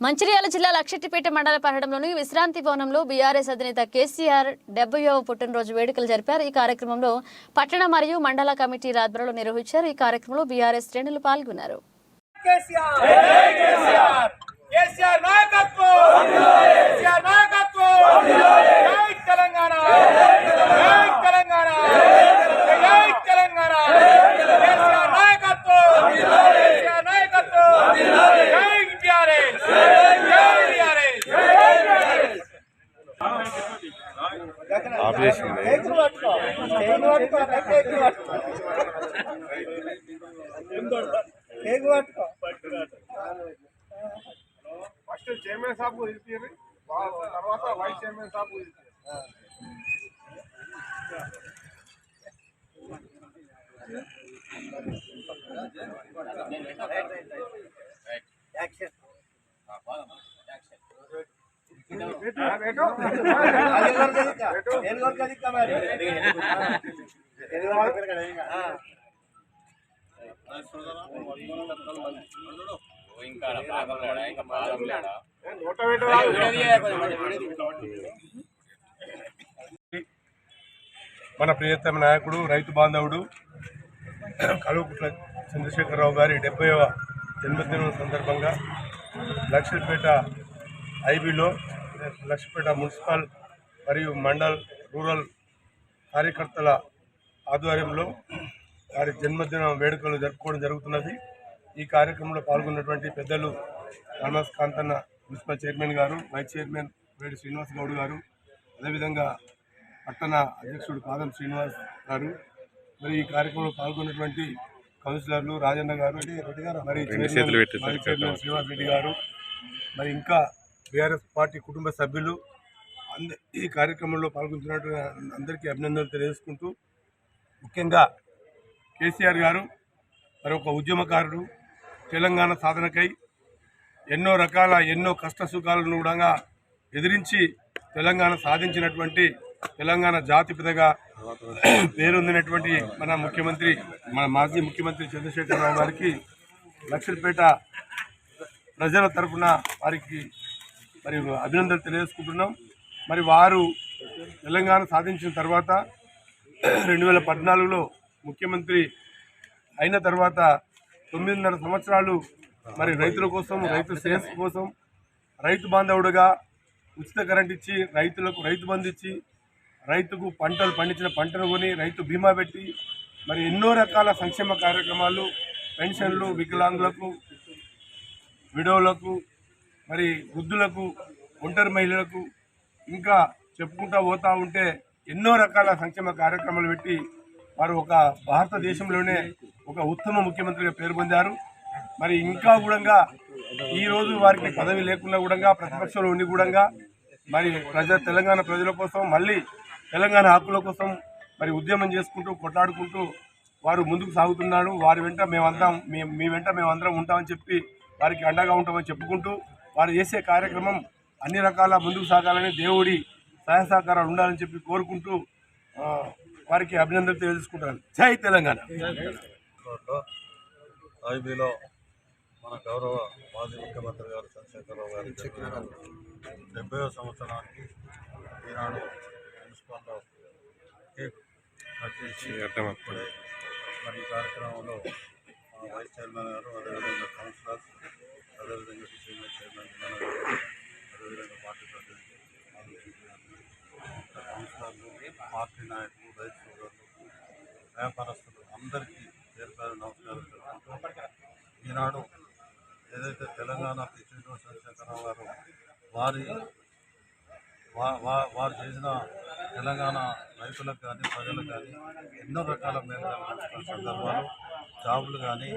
మంచిర్యాల జిల్లా లక్షెట్టిపేట మండల పట్టణంలోని విశ్రాంతి భవనంలో బీఆర్ఎస్ అధినేత కేసీఆర్ డెబ్బయో పుట్టినరోజు వేడుకలు జరిపారు. ఈ కార్యక్రమంలో పట్టణ మరియు మండల కమిటీ ఆధ్వర్యంలో నిర్వహించారు. ఈ కార్యక్రమంలో బీఆర్ఎస్ శ్రేణులు పాల్గొన్నారు కేసీఆర్ కేసీఆర్ నాయకత్వం కేసీఆర్ నాయకత్వం జై తెలంగాణ జై తెలంగాణ జై తెలంగాణ కేసీఆర్ నాయకత్వం కేసీఆర్ నాయకత్వం జై బీఆర్ఎస్ జై బీఆర్ఎస్ ఫస్ట్ చైర్మన్ సాబ్ ఇచ్చారు తర్వాత వైస్ చైర్మన్ సాబ్ మన ప్రియతమ నాయకుడు రైతు బాంధవుడు కలువకుట్ల చంద్రశేఖరరావు గారి డెబ్బైవ జన్మదినం సందర్భంగా లక్ష్మీపేట ఐబీలో లక్ష్మీపేట మున్సిపల్ మరియు మండల్ రూరల్ కార్యకర్తల ఆధ్వర్యంలో వారి జన్మదిన వేడుకలు జరుపుకోవడం జరుగుతున్నది. ఈ కార్యక్రమంలో పాల్గొన్నటువంటి పెద్దలు రామస్ కాంతన్న మున్సిపల్ చైర్మన్ గారు వైస్ చైర్మన్ వేడి శ్రీనివాస్ గౌడ్ గారు అదేవిధంగా పట్టణ అధ్యక్షుడు పాదం శ్రీనివాస్ గారు మరి ఈ కార్యక్రమంలో పాల్గొన్నటువంటి కౌన్సిలర్లు రాజన్న గారు మరి చైర్మన్ మరి చైర్మన్ శ్రీనివాస్ రెడ్డి గారు మరి ఇంకా బీఆర్ఎస్ పార్టీ కుటుంబ సభ్యులు అంద ఈ కార్యక్రమంలో పాల్గొంటున్నట్టు అందరికీ అభినందనలు తెలియజేసుకుంటూ ముఖ్యంగా కేసీఆర్ గారు మరి ఒక ఉద్యమకారుడు తెలంగాణ సాధనకై ఎన్నో రకాల ఎన్నో కష్ట సుఖాలను కూడా ఎదిరించి తెలంగాణ సాధించినటువంటి తెలంగాణ జాతిపితగా పేరొందినటువంటి మన ముఖ్యమంత్రి మన మాజీ ముఖ్యమంత్రి చంద్రశేఖరరావు గారికి లక్షలపేట ప్రజల తరఫున వారికి మరి అభినందనలు తెలియజేసుకుంటున్నాం. మరి వారు తెలంగాణ సాధించిన తర్వాత రెండు వేల పద్నాలుగులో ముఖ్యమంత్రి అయిన తర్వాత తొమ్మిదిన్నర సంవత్సరాలు మరి రైతుల కోసం రైతు శ్రేయస్సు కోసం రైతు బాంధవుడుగా ఉచిత కరెంట్ ఇచ్చి రైతులకు రైతు బంధు ఇచ్చి రైతుకు పంటలు పండించిన పంటను కొని రైతు బీమా పెట్టి మరి ఎన్నో రకాల సంక్షేమ కార్యక్రమాలు పెన్షన్లు వికలాంగులకు విడోలకు మరి వృద్ధులకు ఒంటరి మహిళలకు ఇంకా చెప్పుకుంటా పోతా ఉంటే ఎన్నో రకాల సంక్షేమ కార్యక్రమాలు పెట్టి వారు ఒక భారతదేశంలోనే ఒక ఉత్తమ ముఖ్యమంత్రిగా పేరు పొందారు. మరి ఇంకా కూడా ఈరోజు వారికి పదవి లేకుండా కూడా ప్రతిపక్షంలో ఉండి కూడా మరి ప్రజ తెలంగాణ ప్రజల కోసం మళ్ళీ తెలంగాణ హక్కుల కోసం మరి ఉద్యమం చేసుకుంటూ కొట్లాడుకుంటూ వారు ముందుకు సాగుతున్నాడు వారి వెంట మేమందరం మేము మీ వెంట మేమందరం ఉంటామని చెప్పి వారికి అండగా ఉంటామని చెప్పుకుంటూ వారు చేసే కార్యక్రమం అన్ని రకాల ముందుకు సాగాలని దేవుడి సహాయ సహకారాలు ఉండాలని చెప్పి కోరుకుంటూ వారికి అభినందనలు తెలుసుకుంటాను జై తెలంగాణ. ఐబీలో మన గౌరవ మాజీ ముఖ్యమంత్రి గారు చంద్రశేఖరరావు గారి డెబ్బై సంవత్సరానికి ఈనాడు మున్సిపల్లో కేక్ కట్ చేసి మరి ఈ కార్యక్రమంలో వైస్ చైర్మన్ గారు అదేవిధంగా కౌన్సిలర్ అదేవిధంగా సీనియర్ చైర్మన్ అదేవిధంగా పార్టీ ప్రెసిడెంట్ కౌన్సిలర్లు పార్టీ నాయకులు రైతు సోదరులు వ్యాపారస్తులు అందరికీ పేరు నమస్కారం తెలుపుకుంటూ ఈనాడు ఏదైతే తెలంగాణ ప్రెసిడెంట్ చంద్రశేఖరరావు గారు వారి వారు చేసిన తెలంగాణ రైతులకు కానీ ప్రజలకు కానీ ఎన్నో రకాల మేలు సందర్భాలు జాబులు కానీ